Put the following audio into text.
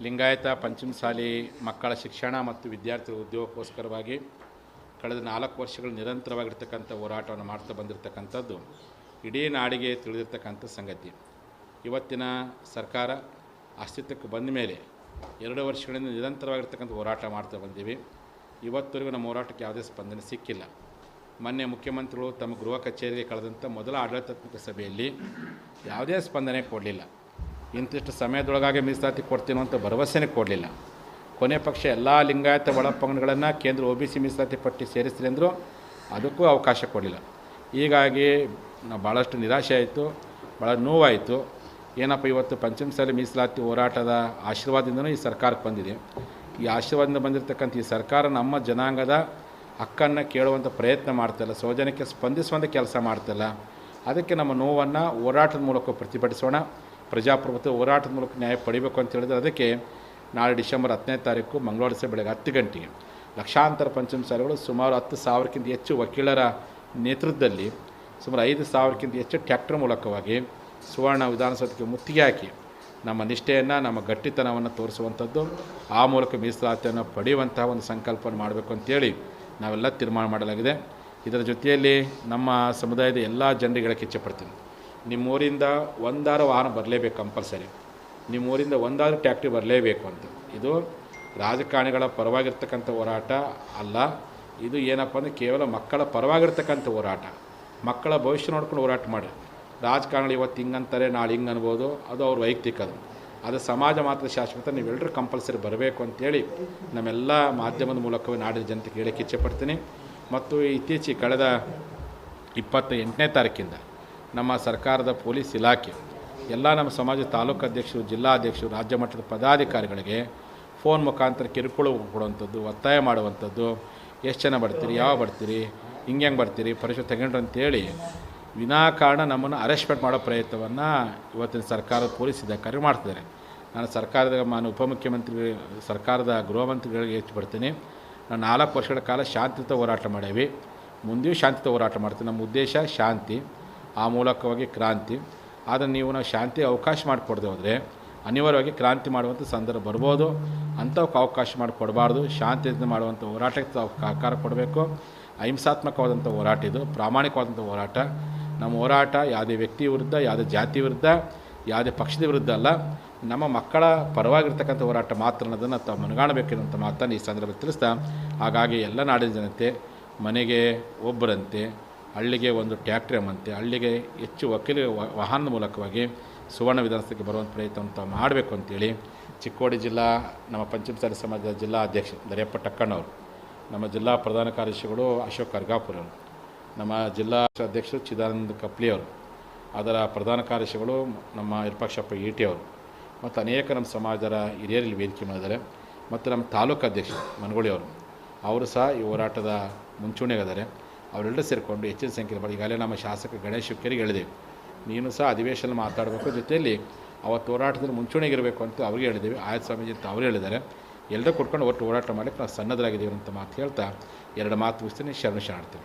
ಲಿಂಗಾಯತ ಪಂಚಮಸಾಲಿ ಮಕ್ಕಳ ಶಿಕ್ಷಣ ಮತ್ತು ವಿದ್ಯಾರ್ಥಿಗಳ ಉದ್ಯೋಗಕ್ಕೋಸ್ಕರವಾಗಿ ಕಳೆದ ನಾಲ್ಕು ವರ್ಷಗಳು ನಿರಂತರವಾಗಿರ್ತಕ್ಕಂಥ ಹೋರಾಟವನ್ನು ಮಾಡ್ತಾ ಬಂದಿರತಕ್ಕಂಥದ್ದು ಇಡೀ ನಾಡಿಗೆ ತಿಳಿದಿರ್ತಕ್ಕಂಥ ಸಂಗತಿ. ಇವತ್ತಿನ ಸರ್ಕಾರ ಅಸ್ತಿತ್ವಕ್ಕೆ ಬಂದ ಮೇಲೆ ಎರಡು ವರ್ಷಗಳಿಂದ ನಿರಂತರವಾಗಿರ್ತಕ್ಕಂಥ ಹೋರಾಟ ಮಾಡ್ತಾ ಬಂದೀವಿ. ಇವತ್ತರೆಗೂ ನಮ್ಮ ಹೋರಾಟಕ್ಕೆ ಯಾವುದೇ ಸ್ಪಂದನೆ ಸಿಕ್ಕಿಲ್ಲ. ಮೊನ್ನೆ ಮುಖ್ಯಮಂತ್ರಿಗಳು ತಮ್ಮ ಗೃಹ ಕಚೇರಿಗೆ ಕಳೆದಂಥ ಮೊದಲ ಆಡಳಿತಾತ್ಮಕ ಸಭೆಯಲ್ಲಿ ಯಾವುದೇ ಸ್ಪಂದನೆ ಕೊಡಲಿಲ್ಲ. ಇಂತಿಷ್ಟು ಸಮಯದೊಳಗಾಗಿ ಮೀಸಲಾತಿ ಕೊಡ್ತೀನೋ ಅಂತ ಭರವಸೆನೇ ಕೊಡಲಿಲ್ಲ. ಕೊನೆ ಪಕ್ಷ ಎಲ್ಲ ಲಿಂಗಾಯತ ಒಳಪಂಗಡಗಳನ್ನು ಕೇಂದ್ರ ಒ ಬಿ ಸಿ ಮೀಸಲಾತಿ ಪಟ್ಟಿ ಸೇರಿಸ್ತೀನಿ ಅಂದರು ಅದಕ್ಕೂ ಅವಕಾಶ ಕೊಡಲಿಲ್ಲ. ಹೀಗಾಗಿ ನಾವು ಭಾಳಷ್ಟು ನಿರಾಶೆ ಆಯಿತು ಭಾಳ ನೋವಾಯಿತು. ಏನಪ್ಪ ಇವತ್ತು ಪಂಚಮಸಾಲಿ ಮೀಸಲಾತಿ ಹೋರಾಟದ ಆಶೀರ್ವಾದದಿಂದನೂ ಈ ಸರ್ಕಾರಕ್ಕೆ ಬಂದಿದೆ. ಈ ಆಶೀರ್ವಾದದಿಂದ ಬಂದಿರತಕ್ಕಂಥ ಈ ಸರ್ಕಾರ ನಮ್ಮ ಜನಾಂಗದ ಹಕ್ಕನ್ನು ಕೇಳುವಂಥ ಪ್ರಯತ್ನ ಮಾಡ್ತಲ್ಲ ಸೌಜನ್ಯಕ್ಕೆ ಸ್ಪಂದಿಸುವಂಥ ಕೆಲಸ ಮಾಡ್ತಲ್ಲ ಅದಕ್ಕೆ ನಮ್ಮ ನೋವನ್ನು ಹೋರಾಟದ ಮೂಲಕ ಪ್ರತಿಭಟಿಸೋಣ. ಪ್ರಜಾಪ್ರಭುತ್ವ ಹೋರಾಟದ ಮೂಲಕ ನ್ಯಾಯ ಪಡಿಬೇಕು ಅಂತ ಹೇಳಿದ್ರೆ ಅದಕ್ಕೆ ನಾಳೆ ಡಿಸೆಂಬರ್ ಹತ್ತನೇ ತಾರೀಕು ಮಂಗಳವಾರ ಬೆಳಗ್ಗೆ ಹತ್ತು ಗಂಟೆಗೆ ಲಕ್ಷಾಂತರ ಪಂಚಮಸಾಲಿಗಳು ಸುಮಾರು ಹತ್ತು ಸಾವಿರಕ್ಕಿಂತ ಹೆಚ್ಚು ವಕೀಲರ ನೇತೃತ್ವದಲ್ಲಿ ಸುಮಾರು ಐದು ಸಾವಿರಕ್ಕಿಂತ ಹೆಚ್ಚು ಟ್ಯಾಕ್ಟರ್ ಮೂಲಕವಾಗಿ ಸುವರ್ಣ ವಿಧಾನಸೌಧಕ್ಕೆ ಮುತ್ತಿಗೆ ಹಾಕಿ ನಮ್ಮ ನಿಷ್ಠೆಯನ್ನು, ನಮ್ಮ ಗಟ್ಟಿತನವನ್ನು ತೋರಿಸುವಂಥದ್ದು, ಆ ಮೂಲಕ ಮೀಸಲಾತಿಯನ್ನು ಪಡೆಯುವಂತಹ ಒಂದು ಸಂಕಲ್ಪವನ್ನು ಮಾಡಬೇಕು ಅಂತೇಳಿ ನಾವೆಲ್ಲ ತೀರ್ಮಾನ ಮಾಡಲಾಗಿದೆ. ಇದರ ಜೊತೆಯಲ್ಲಿ ನಮ್ಮ ಸಮುದಾಯದ ಎಲ್ಲ ಜನರಿಗೆ ಹೇಳಕ್ಕೆ ಇಚ್ಛೆಪಡ್ತೀನಿ ನಿಮ್ಮೂರಿಂದ ಒಂದಾರು ವಾಹನ ಬರಲೇಬೇಕು ಕಂಪಲ್ಸರಿ ನಿಮ್ಮೂರಿಂದ ಒಂದಾದ್ರೂ ಟ್ಯಾಕ್ಟ್ರಿ ಬರಲೇಬೇಕು ಅಂತ. ಇದು ರಾಜಕಾರಣಿಗಳ ಪರವಾಗಿರ್ತಕ್ಕಂಥ ಹೋರಾಟ ಅಲ್ಲ. ಇದು ಏನಪ್ಪ ಅಂದರೆ ಕೇವಲ ಮಕ್ಕಳ ಪರವಾಗಿರ್ತಕ್ಕಂಥ ಹೋರಾಟ. ಮಕ್ಕಳ ಭವಿಷ್ಯ ನೋಡ್ಕೊಂಡು ಹೋರಾಟ ಮಾಡಿ. ರಾಜಕಾರಣಿಗಳು ಇವತ್ತು ಹಿಂಗಂತಾರೆ, ನಾಳೆ ಹಿಂಗೆ ಅನ್ಬೋದು, ಅದು ಅವ್ರ ವೈಯಕ್ತಿಕ ಅದು. ಅದು ಸಮಾಜ ಮಾತ್ರ ಶಾಶ್ವತ ನೀವೆಲ್ಲರೂ ಕಂಪಲ್ಸರಿ ಬರಬೇಕು ಅಂತೇಳಿ ನಮ್ಮೆಲ್ಲ ಮಾಧ್ಯಮದ ಮೂಲಕವೇ ನಾಡಿನ ಜನತೆಗೆ ಹೇಳಕ್ಕೆ ಇಚ್ಛೆಪಡ್ತೀನಿ ಮತ್ತು ಇತ್ತೀಚೆಗೆ ಕಳೆದ ಇಪ್ಪತ್ತ ಎಂಟನೇ ತಾರೀಕಿಂದ ನಮ್ಮ ಸರ್ಕಾರದ ಪೊಲೀಸ್ ಇಲಾಖೆ, ಎಲ್ಲ ನಮ್ಮ ಸಮಾಜ ತಾಲೂಕು ಅಧ್ಯಕ್ಷರು ಜಿಲ್ಲಾಧ್ಯಕ್ಷರು ರಾಜ್ಯ ಮಟ್ಟದ ಪದಾಧಿಕಾರಿಗಳಿಗೆ ಫೋನ್ ಮುಖಾಂತರ ಕಿರುಕುಳ ಕೊಡುವಂಥದ್ದು, ಒತ್ತಾಯ ಮಾಡುವಂಥದ್ದು, ಎಷ್ಟು ಜನ ಬರ್ತೀರಿ ಯಾವ ಬರ್ತೀರಿ, ಹಿಂಗೆ ಹೆಂಗೆ ಬರ್ತೀರಿ ಪರೀಕ್ಷೆ ತಗೊಂಡ್ರು ಅಂತೇಳಿ ವಿನಾಕಾರಣ ನಮ್ಮನ್ನು ಅರೆಸ್ಟ್ಮೆಂಟ್ ಮಾಡೋ ಪ್ರಯತ್ನವನ್ನು ಇವತ್ತಿನ ಸರ್ಕಾರದ ಪೊಲೀಸ್ ಅಧಿಕಾರಿ ಮಾಡ್ತಿದ್ದಾರೆ. ನಾನು ಸರ್ಕಾರದ ಮಾನ್ಯ ಉಪಮುಖ್ಯಮಂತ್ರಿ, ಸರ್ಕಾರದ ಗೃಹ ಮಂತ್ರಿಗಳಿಗೆ ಹೆಚ್ಚು ಬರ್ತೀನಿ. ನಾನು ನಾಲ್ಕು ವರ್ಷಗಳ ಕಾಲ ಶಾಂತಿಯುತ ಹೋರಾಟ ಮಾಡೇವಿ. ಮುಂದೆಯೂ ಶಾಂತಿಯುತ ಹೋರಾಟ ಮಾಡ್ತೀವಿ ನಮ್ಮ ಉದ್ದೇಶ ಶಾಂತಿ. ಆ ಮೂಲಕವಾಗಿ ಕ್ರಾಂತಿ. ಆದರೆ ನೀವು ನಾವು ಶಾಂತಿ ಅವಕಾಶ ಮಾಡಿಕೊಡದೆ ಹೋದರೆ, ಅನಿವಾರ್ಯವಾಗಿ ಕ್ರಾಂತಿ ಮಾಡುವಂಥ ಸಂದರ್ಭ ಬರ್ಬೋದು. ಅಂಥವಕ್ಕೆ ಅವಕಾಶ ಮಾಡಿಕೊಡಬಾರ್ದು. ಶಾಂತಿಯಿಂದ ಮಾಡುವಂಥ ಹೋರಾಟಕ್ಕೆ ತಾವು ಸಹಕಾರ ಕೊಡಬೇಕು. ಅಹಿಂಸಾತ್ಮಕವಾದಂಥ ಹೋರಾಟ ಇದು ಪ್ರಾಮಾಣಿಕವಾದಂಥ ಹೋರಾಟ. ನಮ್ಮ ಹೋರಾಟ ಯಾವುದೇ ವ್ಯಕ್ತಿ ವಿರುದ್ಧ, ಯಾವುದೇ ಜಾತಿ ವಿರುದ್ಧ, ಯಾವುದೇ ಪಕ್ಷದ ವಿರುದ್ಧ ಅಲ್ಲ. ನಮ್ಮ ಮಕ್ಕಳ ಪರವಾಗಿರ್ತಕ್ಕಂಥ ಹೋರಾಟ ಮಾತ್ರ ಅನ್ನೋದನ್ನು ತಾವು ಮನಗಾಣಬೇಕಿರುವಂಥ ಮಾತನ್ನು ಈ ಸಂದರ್ಭದಲ್ಲಿ ತಿಳಿಸ್ತಾ, ಹಾಗಾಗಿ ಎಲ್ಲ ನಾಡಿನ ಜನತೆ ಮನೆಗೆ ಒಬ್ಬರಂತೆ ಹಳ್ಳಿಗೆ ಒಂದು ಟ್ಯಾಕ್ಟ್ರಿ ಎಂಬಂತೆ, ಹಳ್ಳಿಗೆ ಹೆಚ್ಚು ವಕೀಲ ವಾಹನದ ಮೂಲಕವಾಗಿ ಸುವರ್ಣ ವಿಧಾನಸಭೆಗೆ ಬರುವಂಥ ಪ್ರಯತ್ನ ಮಾಡಬೇಕು ಅಂತೇಳಿ ಚಿಕ್ಕೋಡಿ ಜಿಲ್ಲಾ, ನಮ್ಮ ಪಂಚಮಸಾಲಿ ಸಮಾಜದ ಜಿಲ್ಲಾ ಅಧ್ಯಕ್ಷ ದರಿಯಪ್ಪ ಟಕ್ಕಣ್ಣವರು, ನಮ್ಮ ಜಿಲ್ಲಾ ಪ್ರಧಾನ ಕಾರ್ಯದರ್ಶಿಗಳು ಅಶೋಕ್ ಕರ್ಗಾಪುರ ಅವರು, ನಮ್ಮ ಜಿಲ್ಲಾ ಅಧ್ಯಕ್ಷರು ಚಿದಾನಂದ ಕಪ್ಲಿಯವರು ಅದರ ಪ್ರಧಾನ ಕಾರ್ಯದರ್ಶಿಗಳು ನಮ್ಮ ಇರ್ಪಾಕ್ಷಪ್ಪ ಅವರು, ಮತ್ತು ಅನೇಕ ನಮ್ಮ ಸಮಾಜದ ಹಿರಿಯರಲ್ಲಿ ವೇದಿಕೆ ಮಾಡಿದ್ದಾರೆ. ಮತ್ತು ನಮ್ಮ ತಾಲೂಕು ಅಧ್ಯಕ್ಷ ಮನಗೋಳಿ ಅವರು ಅವರು ಸಹ ಈ ಹೋರಾಟದ ಮುಂಚೂಣಿಯಾಗಿದ್ದಾರೆ ಅವರೆಲ್ಲರೂ ಸೇರಿಕೊಂಡು ಹೆಚ್ಚಿನ ಸಂಖ್ಯೆಯಲ್ಲಿ ಮಾಡಿ. ಈಗಾಗಲೇ ನಮ್ಮ ಶಾಸಕ ಗಣೇಶ್ ಶುಕ್ಯರಿಗೆ ಹೇಳಿದೆ ನೀನು ಸಹ ಅಧಿವೇಶನ ಮಾತಾಡಬೇಕು. ಜೊತೆಯಲ್ಲಿ ಅವತ್ತು ಹೋರಾಟದಲ್ಲಿ ಮುಂಚೂಣಿಗಿರಬೇಕು ಅಂತ ಅವ್ರಿಗೆ ಹೇಳಿದ್ದೀವಿ ಆಯತ್ ಸ್ವಾಮೀಜಿ ಅಂತ ಅವರು ಹೇಳಿದ್ದಾರೆ. ಎಲ್ಲರೂ ಕೊಟ್ಕೊಂಡು ಒಟ್ಟು ಹೋರಾಟ ಮಾಡಲಿಕ್ಕೆ ನಾವು ಸನ್ನದ್ಧರಾಗಿದ್ದೀವಿ ಅಂತ ಮಾತು ಹೇಳ್ತಾ ಎರಡು ಮಾತು ಮುಗಿಸ್ತೀನಿ. ಶರಣ ಶರಣಾರ್ಥಿ